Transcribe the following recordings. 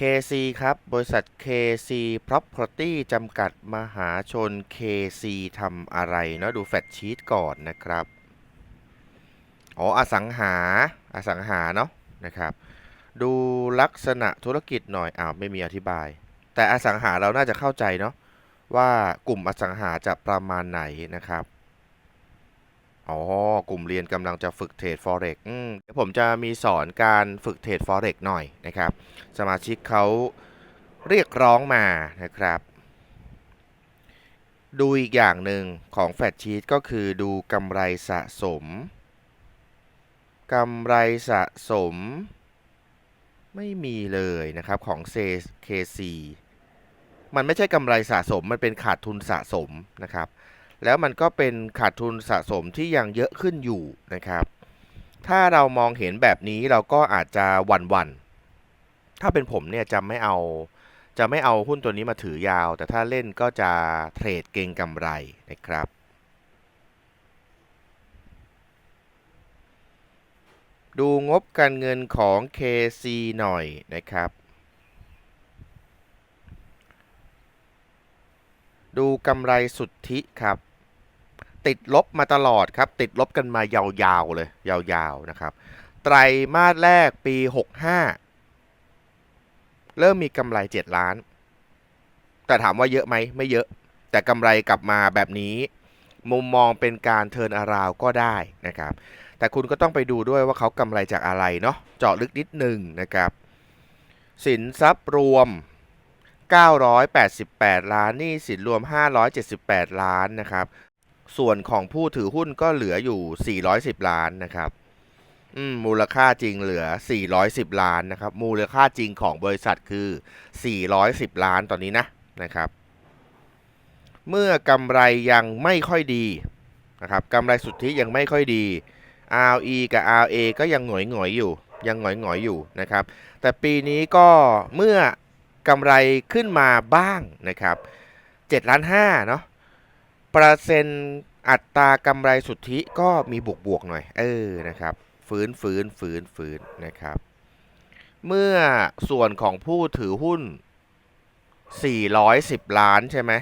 KC ครับ บริษัท KC Property จำกัดมหาชน KC ทำอะไรเนาะดูแฟตชีตก่อนนะครับ อ๋อ อสังหา อสังหาเนาะนะครับ ดูลักษณะธุรกิจหน่อย อ้าว ไม่มีอธิบาย แต่อสังหาเราน่าจะเข้าใจเนาะว่ากลุ่มอสังหาจะประมาณไหนนะครับ อ๋อ กลุ่มเรียนกำลังจะฝึกเทรด Forex อืมเดี๋ยวผมจะมีสอนการฝึกเทรด Forex หน่อยนะครับ สมาชิกเขาเรียกร้องมานะครับ ดูอีกอย่างหนึ่งของแฟตชีตก็คือดูกำไรสะสมกำไรสะสม ไม่มีเลยนะครับของ KC มันไม่ใช่กำไรสะสม มันเป็นขาดทุนสะสมนะครับ แล้วมันก็เป็นขาดทุนสะสมที่ยังเยอะขึ้นอยู่นะครับ ถ้าเรามองเห็นแบบนี้เราก็อาจจะหวันวันๆ ถ้าเป็นผมเนี่ยจะไม่เอาจะไม่เอาหุ้นตัวนี้มาถือยาว แต่ถ้าเล่นก็จะเทรดเก็งกำไรนะครับดูงบการเงินของ KC หน่อยนะครับ ดูกำไรสุทธิครับ ติดลบมาตลอดครับ ติดลบกันมายาวๆเลย ยาวๆนะครับ ไตรมาสแรกปี 65 เริ่มมีกำไร 7 ล้าน แต่ถามว่าเยอะไหมไม่เยอะ แต่กำไรกลับมาแบบนี้ มุมมองเป็นการเทินอาราวก็ได้นะครับ แต่คุณก็ต้องไปดูด้วยว่าเขากำไรจากอะไรเนาะเจาะลึกนิดหนึ่งนะครับ สินทรัพย์รวม 988 ล้านหนี่สินรวม 578 ล้านนะครับ ส่วนของผู้ถือหุ้นก็เหลืออยู่ 410 ล้านนะครับมมูลค่าจริงเหลือ 410 ล้านนะครับ มูลค่าจริงของบริษัทคือ 410 ล้านตอนนี้นะนะครับ เมื่อกำไรยังไม่ค่อยดีนะครับกำไรสุทธิยังไม่ค่อยดี RE กับ RA ก็ยังหงอยหงอยๆอยู่ ยังหงอยหงอยๆอยู่นะครับ แต่ปีนี้ก็เมื่อ กำไรขึ้นมาบ้างนะครับ7ล้าน5เนาะเปอร์เซ็นต์อัตรากำไรสุทธิก็มีบวกบวกหน่อย เออนะครับฟื้นฟื้นฟื้นฟื้นนะครับ เมื่อส่วนของผู้ถือหุ้น 410 ล้านใช่ไหม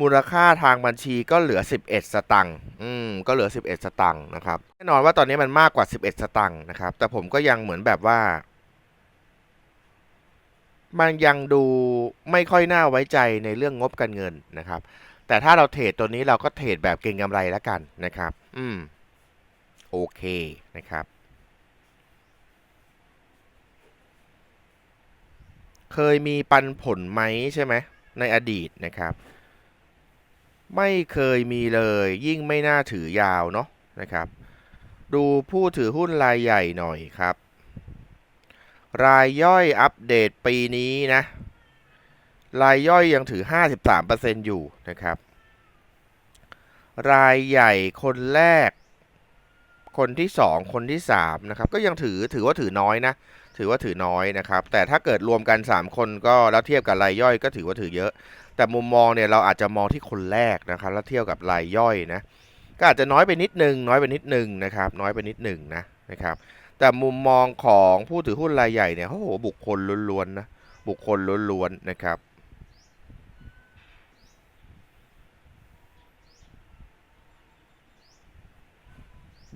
มูลค่าทางบัญชีก็เหลือ 11 สตังค์อืมก็เหลือ 11 สตังค์นะครับแน่นอนว่าตอนนี้มันมากกว่า 11 สตังค์นะครับ แต่ผมก็ยังเหมือนแบบว่า มันยังดูไม่ค่อยน่าไว้ใจในเรื่องงบการเงินนะครับ แต่ถ้าเราเทรดตัวนี้เราก็เทรดแบบเก็งกำไรแล้วกันนะครับ อืม โอเคนะครับ เคยมีปันผลไหมใช่ไหมในอดีตนะครับ ไม่เคยมีเลยยิ่งไม่น่าถือยาวเนาะนะครับ ดูผู้ถือหุ้นรายใหญ่หน่อยครับ รายย่อยอัปเดตปีนี้นะ รายย่อยยังถือ 53%อยู่นะครับ รายใหญ่คนแรก คนที่ 2 คนที่3นะครับ ก็ยังถือถือว่าถือน้อยนะ ถือว่าถือน้อยนะครับ แต่ถ้าเกิดรวมกัน 3 คนก็แล้วเทียบกับรายย่อยก็ถือว่าถือเยอะ แต่มุมมองเนี่ยเราอาจจะมองที่คนแรกนะครับ แล้วเทียบกับรายย่อยนะ ก็อาจจะน้อยไปนิดนึง น้อยไปนิดนึงนะครับ น้อยไปนิดนึงนะนะครับ แต่มุมมองของผู้ถือหุ้นรายใหญ่เนี่ยโอ้โหบุคคลล้วนๆนะบุคคลล้วนๆนะครับ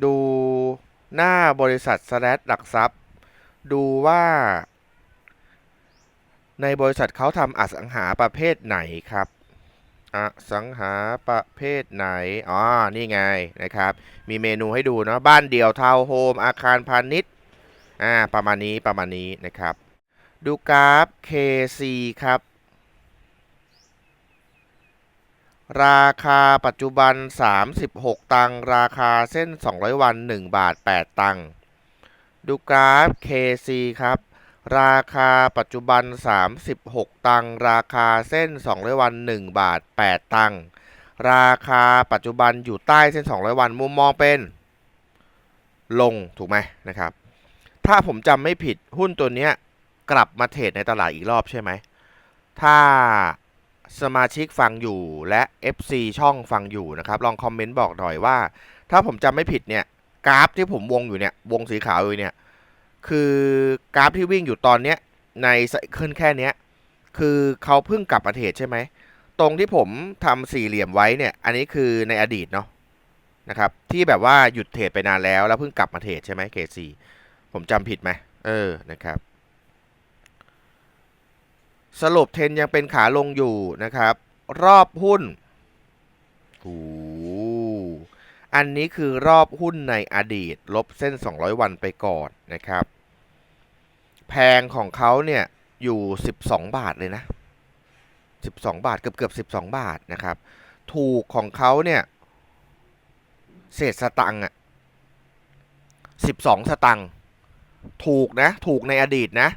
ดูหน้าบริษัทสแลดหลักทรัพย์ ดูว่า ในบริษัทเขาทำอสังหาประเภทไหนครับ อสังหาประเภทไหน อ๋อ นี่ไงนะครับ มีเมนูให้ดูเนาะ บ้านเดี่ยวทาวน์โฮม อาคารพาณิชย์ อ่า ประมาณนี้ ประมาณนี้นะครับ ดูกราฟ KC ครับ ราคาปัจจุบัน 36 ตัง ราคาเส้น 200 วัน 1 บาท 8 ตัง ดูกราฟ KC ครับ ราคาปัจจุบัน 36 ตังค์ราคาเส้น 200 วัน 1 บาท 8 ตังค์ราคาปัจจุบันอยู่ใต้เส้น 200 วันมุมมองเป็น ลงถูกไหมนะครับ ถ้าผมจำไม่ผิดหุ้นตัวนี้กลับมาเทรดในตลาดอีกรอบใช่ไหม ถ้าสมาชิกฟังอยู่และ FC ช่องฟังอยู่นะครับ ลองคอมเมนต์บอกหน่อยว่า ถ้าผมจำไม่ผิดเนี่ยกราฟที่ผมวงอยู่เนี่ยวงสีขาวอยู่เนี่ย คือกราฟที่วิ่งอยู่ตอนเนี้ยในไซเคิลแค่เนี้ยคือเขาเพิ่งกลับมาเทรดใช่ไหม ตรงที่ผมทำสี่เหลี่ยมไว้เนี่ย อันนี้คือในอดีตเนาะนะครับที่แบบว่าหยุดเทรดไปนานแล้วแล้วเพิ่งกลับมาเทรดใช่ไหมเคซีผมจำผิดไหมเออนะครับ สรุปเทนยังเป็นขาลงอยู่นะครับ รอบหุ้นโอ้ อันนี้คือรอบหุ้นในอดีต ลบเส้น 200 วันไปก่อนนะครับ แพงของเขาเนี่ยอยู่ 12 บาทเลยนะ 12 บาทเกือบเกือบ12 บาทนะครับ ถูกของเขาเนี่ยเศษสตังค์อะ12 สตังค์ถูกนะ ถูกในอดีตนะ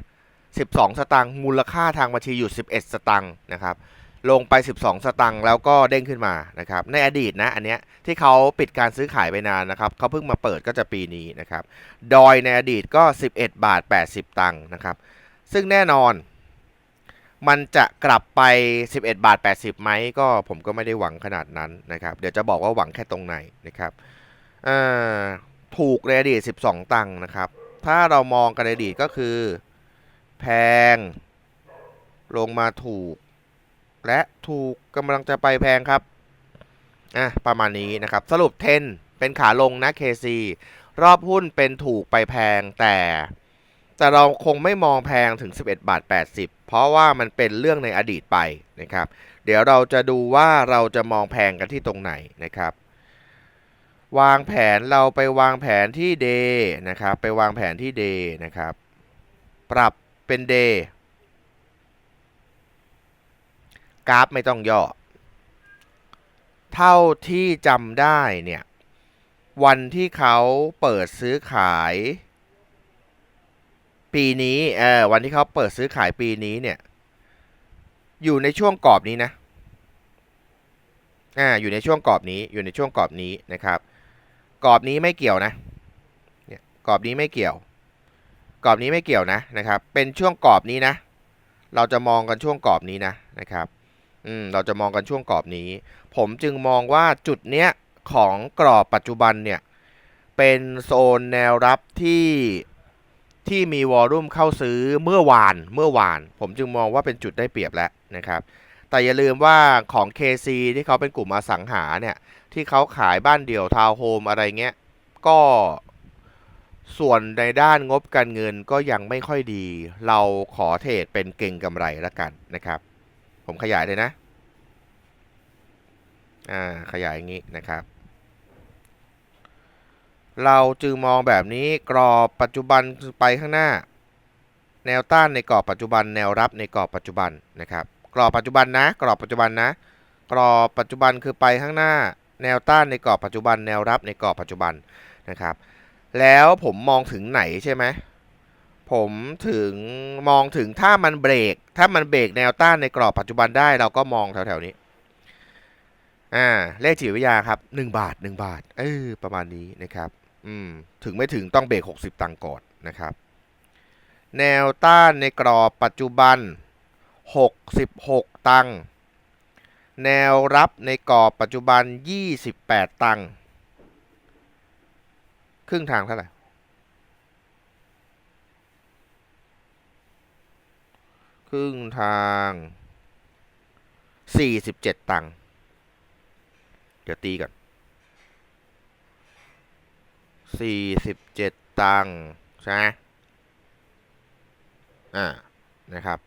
12 สตังค์มูลค่าทางบัญชีอยู่ 11 สตังค์นะครับ ลงไป 12 สตังค์แล้วก็เด้งขึ้นมานะครับในอดีตนะอันเนี้ยที่เขาปิดการซื้อขายไปนานนะครับเขาเพิ่งมาเปิดก็จะปีนี้นะครับดอยในอดีตก็ 11 บาท 80 ตังค์นะครับซึ่งแน่นอน มันจะกลับไป 11 บาท 80ไหมก็ผมก็ไม่ได้หวังขนาดนั้นนะครับเดี๋ยวจะบอกว่าหวังแค่ตรงไหนนะครับถูกในอดีต 12 ตังค์นะครับถ้าเรามองกันในอดีตก็คือ แพง ลงมาถูก และถูกกำลังจะไปแพงครับอะประมาณนี้นะครับ สรุปเทนเป็นขาลงนะ KC รอบหุ้นเป็นถูกไปแพงแต่ แต่เราคงไม่มองแพงถึง 11 บาท 80 เพราะว่ามันเป็นเรื่องในอดีตไปนะครับ เดี๋ยวเราจะดูว่าเราจะมองแพงกันที่ตรงไหนนะครับ วางแผนเราไปวางแผนที่ day นะครับ ไปวางแผนที่ day นะครับ ปรับเป็น day กราฟไม่ต้องย่อ เท่าที่จำได้เนี่ย วันที่เขาเปิดซื้อขาย ปีนี้เออวันที่เขาเปิดซื้อขายปีนี้เนี่ย อยู่ในช่วงกรอบนี้นะอ่าอยู่ในช่วงกรอบนี้อยู่ในช่วงกรอบนี้นะครับ กรอบนี้ไม่เกี่ยวนะเนี่ยกรอบนี้ไม่เกี่ยว กรอบนี้ไม่เกี่ยวนะนะครับ เป็นช่วงกรอบนี้นะ เราจะมองกันช่วงกรอบนี้นะนะครับ อืมเราจะมองกันช่วงกรอบนี้ ผมจึงมองว่าจุดเนี้ยของกรอบปัจจุบันเนี่ย เป็นโซนแนวรับที่ที่มีวอลุ่มเข้าซื้อเมื่อวานเมื่อวาน ผมจึงมองว่าเป็นจุดได้เปรียบแล้วนะครับ แต่อย่าลืมว่าของ KC ที่เขาเป็นกลุ่มอสังหาเนี่ย ที่เขาขายบ้านเดี่ยวทาวน์โฮมอะไรเงี้ย ก็ส่วนในด้านงบการเงินก็ยังไม่ค่อยดี เราขอเทรดเป็นเก่งกำไรแล้วกันนะครับ ผมขยายเลยนะ อ่า ขยายอย่างนี้นะครับ เราจึงมองแบบนี้กรอบปัจจุบันไปข้างหน้า แนวต้านในกรอบปัจจุบัน แนวรับในกรอบปัจจุบันนะครับ กรอบปัจจุบันนะ กรอบปัจจุบันนะ กรอบปัจจุบันคือไปข้างหน้า แนวต้านในกรอบปัจจุบัน แนวรับในกรอบปัจจุบันนะครับ แล้วผมมองถึงไหนใช่ไหม ผมถึงมองถึงถ้ามันเบรก ถ้ามันเบรกแนวต้านในกรอบปัจจุบันได้เราก็มองแถวๆนี้ อ่า เลขจิตวิทยาครับหนึ่งบาทหนึ่งบาท เออประมาณนี้นะครับ อืม ถึงไม่ถึงต้องเบรกหกสิบตังค์ก่อนนะครับ แนวต้านในกรอบปัจจุบันหกสิบหกตังค์แนวรับในกรอบปัจจุบันยี่สิบแปดตังค์ครึ่งทางเท่าไหร่ รึ่งทางสี่สิบเจ็ดตังค์ เดี๋ยวตีก่อนสี่สิบเจ็ดตังค์ใช่ไหมอ่า นะครับ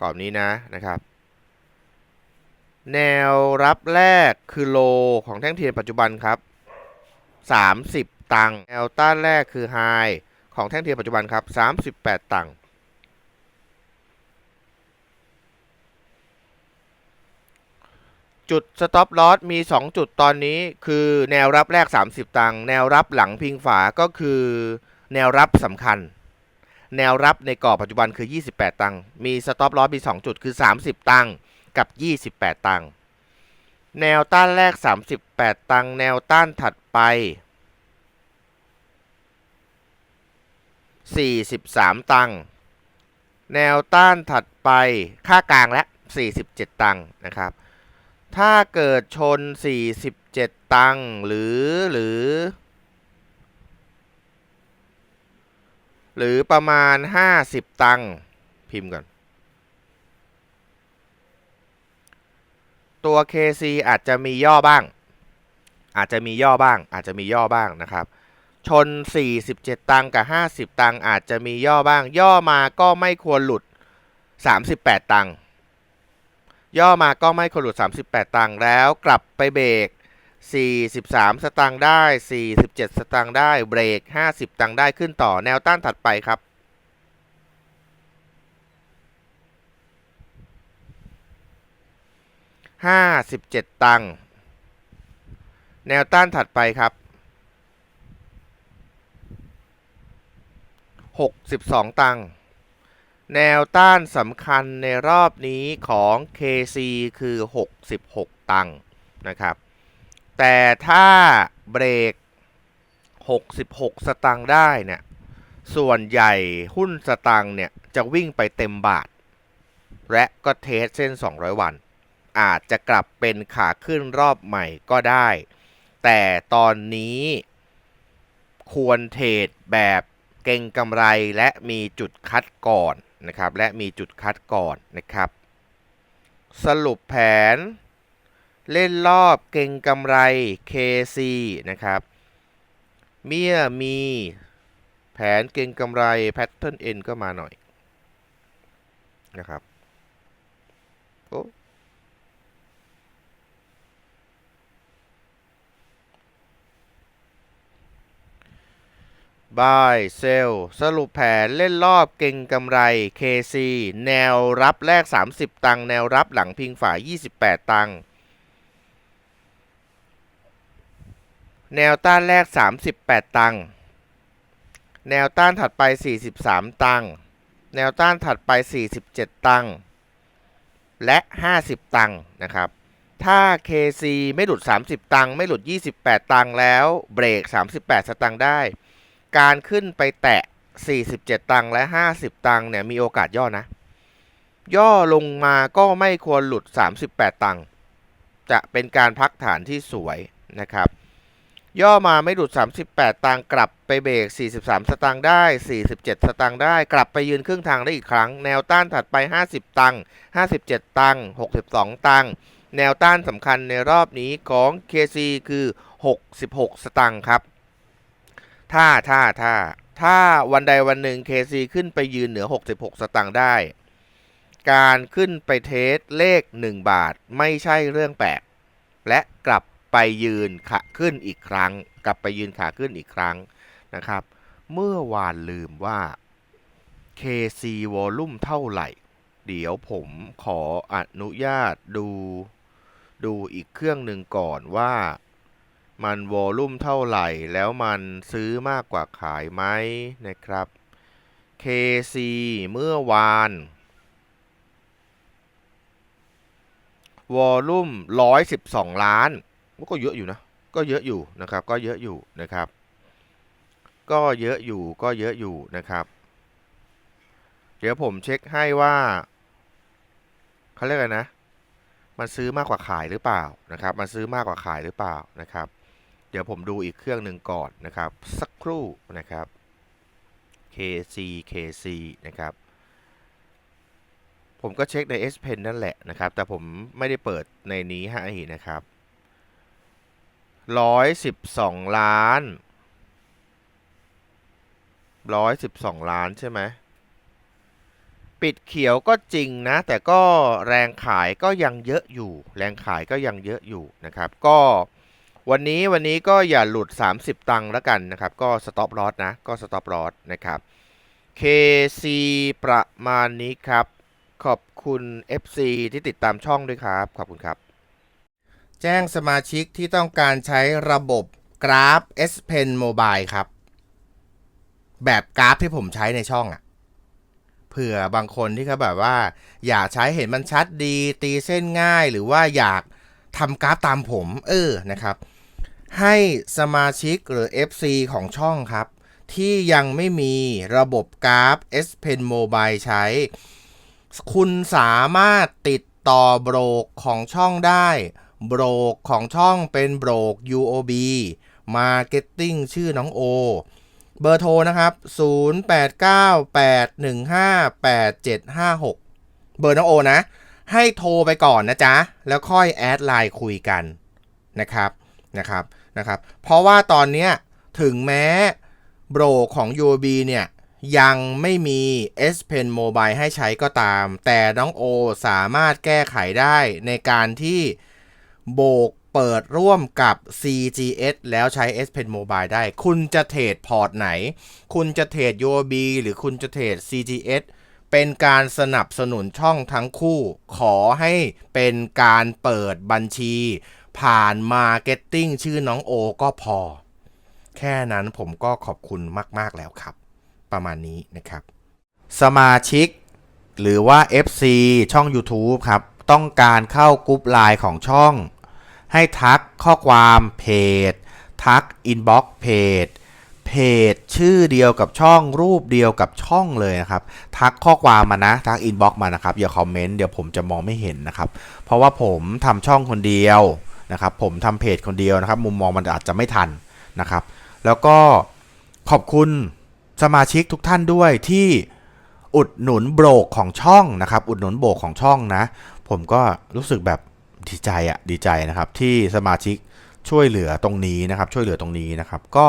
กรอบนี้นะนะครับ แนวรับแรกคือโลของแท่งเทียนปัจจุบันครับ 30 ตังค์ แนวต้านแรกคือไฮของแท่งเทียนปัจจุบันครับ 38 ตังค์ จุด stop loss มี 2 จุดตอนนี้คือแนวรับแรก 30 ตังค์แนวรับหลังพิงฝาก็คือแนวรับสำคัญ แนวรับในกรอบปัจจุบันคือ 28 ตังค์มี stop loss มี 2 จุดคือ 30 ตังค์กับ 28 ตังค์แนวต้านแรก 38 ตังค์แนวต้านถัดไป 43 ตังค์แนวต้านถัดไปค่ากลางและ 47 ตังค์นะครับ ถ้าเกิดชน 47 ตังค์หรือหรือ หรือประมาณ 50 ตังค์พิมพ์ก่อน ตัว KC อาจจะมีย่อบ้าง อาจจะมีย่อบ้าง อาจจะมีย่อบ้างนะครับ ชน 47 ตังค์กับ 50 ตังค์อาจจะมีย่อบ้าง ย่อมาก็ไม่ควรหลุด 38 ตังค์ ย่อมาก็ไม่ควรหลุด 38 ตังค์แล้วกลับไปเบรก 43 สตางค์ได้ 47 สตางค์ได้ เบรก 50 ตังค์ได้ขึ้นต่อแนวต้านถัดไปครับ 57 ตังค์ แนวต้านถัดไปครับ 62 ตังค์ แนวต้านสำคัญในรอบนี้ของ KC คือ 66 ตังค์นะครับ แต่ถ้าเบรก 66 สตางค์ได้เนี่ยส่วนใหญ่หุ้นสตางค์เนี่ยจะวิ่งไปเต็มบาท และก็เทสเส้น 200 วัน อาจจะกลับเป็นขาขึ้นรอบใหม่ก็ได้ แต่ตอนนี้ควรเทรดแบบ เก่งกำไรและมีจุดคัดก่อนนะครับและมีจุดคัดก่อนนะครับ สรุปแผน เล่นรอบเก่งกำไร KC นะครับเมียมีแผนเก่งกำไรแพทเทิร์นเอ็นก็มาหน่อยนะครับ บายเซลสรุปแผนเล่นรอบเก่งกำไร KC แนวรับแรก 30 ตังค์แนวรับหลังพิงฝา28 ตังค์แนวต้านแรก 38 ตังค์แนวต้านถัดไป 43 ตังค์แนวต้านถัดไป 47 ตังค์และ 50 ตังค์นะครับ ถ้า KC ไม่หลุด 30 ตังค์ไม่หลุด 28 ตังค์แล้วเบรก 38 สตังค์ได้ การขึ้นไปแตะ 47 ตังค์และ 50 ตังค์เนี่ยมีโอกาสย่อนะ ย่อลงมาก็ไม่ควรหลุด 38 ตังค์จะเป็นการพักฐานที่สวยนะครับ ย่อมาไม่หลุด 38 ตังค์กลับไปเบรก 43 สตางค์ได้ 47 สตางค์ได้ กลับไปยืนครึ่งทางได้อีกครั้ง แนวต้านถัดไป 50 ตังค์57 ตังค์62 ตังค์แนวต้านสำคัญในรอบนี้ของ KC คือ 66 สตางค์ครับ ถ้าถ้าถ้าถ้าวันใดวันหนึ่ง KC ขึ้นไปยืนเหนือ 66 สตางค์ได้ การขึ้นไปเทสเลข 1 บาทไม่ใช่เรื่องแปลก และกลับไปยืนขาขึ้นอีกครั้ง กลับไปยืนขาขึ้นอีกครั้งนะครับ เมื่อวานลืมว่า KC วอลลุ่มเท่าไหร่ เดี๋ยวผมขออนุญาตดู ดูอีกเครื่องหนึ่งก่อนว่า มันวอลลุ่มเท่าไหร่ แล้วมันซื้อมากกว่าขายไหมนะครับ KC เมื่อวานวอลลุ่ม112 ล้าน ก็เยอะอยู่นะ ก็เยอะอยู่นะครับ ก็เยอะอยู่นะครับ ก็เยอะอยู่ ก็เยอะอยู่นะครับ เดี๋ยวผมเช็คให้ว่าเขาเรียกอะไรนะ มันซื้อมากกว่าขายหรือเปล่านะครับ มันซื้อมากกว่าขายหรือเปล่านะครับ เดี๋ยวผมดูอีกเครื่องหนึ่งก่อนนะครับ สักครู่นะครับ KC KC นะครับ ผมก็เช็คใน S Pen นั่นแหละนะครับ แต่ผมไม่ได้เปิดในนี้ให้นะครับร้อยสิบสองล้านร้อยสิบสองล้านใช่ไหมปิดเขียวก็จริงนะ แต่ก็แรงขายก็ยังเยอะอยู่ แรงขายก็ยังเยอะอยู่นะครับ ก็ วันนี้วันนี้ก็อย่าหลุด 30 ตังค์แล้วกันนะครับ ก็สต็อปลอสนะ ก็สต็อปลอสนะครับ KC ประมาณนี้ครับ ขอบคุณ FC ที่ติดตามช่องด้วยครับ ขอบคุณครับ แจ้งสมาชิกที่ต้องการใช้ระบบกราฟ S Pen Mobile ครับ แบบกราฟที่ผมใช้ในช่องอะ่ะเผื่อบางคนที่เขาแบบว่า อยากใช้เห็นมันชัดดี ตีเส้นง่ายหรือว่าอยาก ทำกราฟตามผม เออนะครับ ให้สมาชิกหรือ FC ของช่องครับ ที่ยังไม่มีระบบกราฟ S Pen Mobile ใช้ คุณสามารถติดต่อโบรกของช่องได้ โบรกของช่องเป็นโบรก UOB Marketing ชื่อน้องโอ เบอร์โทรนะครับ 0898158756 เบอร์น้องโอนะ ให้โทรไปก่อนนะจ๊ะ แล้วค่อยแอดไลน์คุยกันนะครับนะครับนะครับ เพราะว่าตอนเนี้ยถึงแม้โบรของ UOB เนี่ยยังไม่มี S Pen Mobile ให้ใช้ก็ตาม แต่น้องโอสามารถแก้ไขได้ในการที่โบกเปิดร่วมกับ CGS แล้วใช้ S Pen Mobile ได้ คุณจะเทรดพอร์ตไหน คุณจะเทรด UOB หรือคุณจะเทรด CGS เป็นการสนับสนุนช่องทั้งคู่ ขอให้เป็นการเปิดบัญชี ผ่านมาเก็ตติ้งชื่อน้องโอก็พอ แค่นั้นผมก็ขอบคุณมาก ๆ แล้วครับ ประมาณนี้นะครับ สมาชิก หรือว่า FC ช่อง YouTube ครับ ต้องการเข้ากรุ๊ปไลน์ของช่อง ให้ทักข้อความเพจ ทักอินบ็อกซ์เพจ เพจชื่อเดียวกับช่องรูปเดียวกับช่องเลยนะครับ ทักข้อความมานะทักอินบ็อกซ์มานะครับอย่าคอมเมนต์เดี๋ยวผมจะมองไม่เห็นนะครับ เพราะว่าผมทำช่องคนเดียวนะครับผมทำเพจคนเดียวนะครับ มุมมองมันอาจจะไม่ทันนะครับ แล้วก็ขอบคุณสมาชิกทุกท่านด้วยที่อุดหนุนโบรกของช่องนะครับ อุดหนุนโบรกของช่องนะ ผมก็รู้สึกแบบดีใจอะดีใจนะครับที่สมาชิกช่วยเหลือตรงนี้นะครับ ช่วยเหลือตรงนี้นะครับ ก็